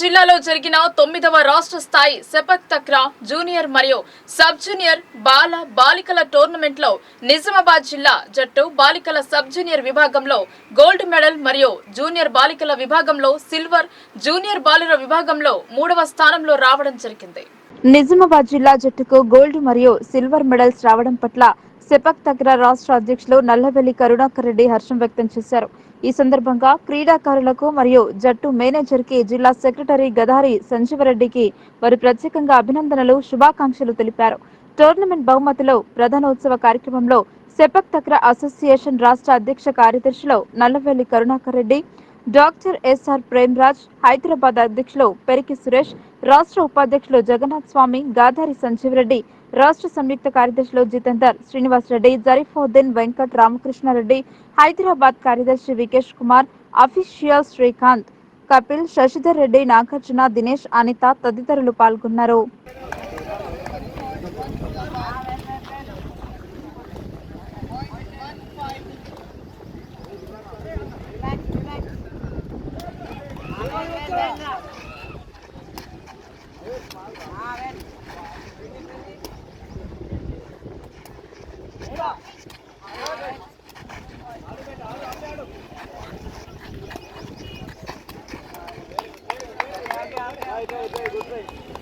జిల్లాలో జరిగిన తొమ్మిదవ రాష్ట్ర స్థాయి సెపక్ తక్రా జూనియర్ మరియు సబ్ జూనియర్ బాల బాలికల టోర్నమెంట్లో నిజామాబాద్ జిల్లా జట్టు బాలికల సబ్ జూనియర్ విభాగంలో గోల్డ్ మెడల్ మరియు జూనియర్ బాలికల విభాగంలో సిల్వర్ జూనియర్ బాలుర విభాగంలో మూడవ స్థానంలో రావడం జరిగింది. నిజామాబాద్ జిల్లా జట్టుకు గోల్డ్ మరియు సిల్వర్ మెడల్స్ రావడం పట్ల సెపక్ తగ్ర రాష్ట్ర అధ్యక్షులు నల్లవెల్లి కరుణాకర్ రెడ్డి హర్షం వ్యక్తం చేశారు. ఈ సందర్భంగా క్రీడాకారులకు మరియు జట్టు మేనేజర్కి జిల్లా సెక్రటరీ గదారి సంజీవరెడ్డికి వారు ప్రత్యేకంగా అభినందనలు శుభాకాంక్షలు తెలిపారు. టోర్నమెంట్ బహుమతిలో ప్రధానోత్సవ కార్యక్రమంలో సెపక్ తక్ర అసోసియేషన్ రాష్ట్ర అధ్యక్ష కార్యదర్శిలో నల్లవెల్లి కరుణాకర్ రెడ్డి డాక్టర్ ఎస్ఆర్ ప్రేమ్రాజ్ హైదరాబాద్ అధ్యక్షులు పెరికి సురేష్ రాష్ట్ర ఉపాధ్యక్షులు జగన్నాథ్ స్వామి గాధారి సంజీవ్ రెడ్డి రాష్ట్ర సంయుక్త కార్యదర్శులు జితేందర్ శ్రీనివాస్ రెడ్డి జరీఫుద్దీన్ వెంకట్ రామకృష్ణారెడ్డి హైదరాబాద్ కార్యదర్శి వికేష్ కుమార్ అఫీషియల్ శ్రీకాంత్ కపిల్ శశిధర్ రెడ్డి నాగార్జున దినేష్ అనిత తదితరులు పాల్గొన్నారు. Hey, hey, hey, good thing.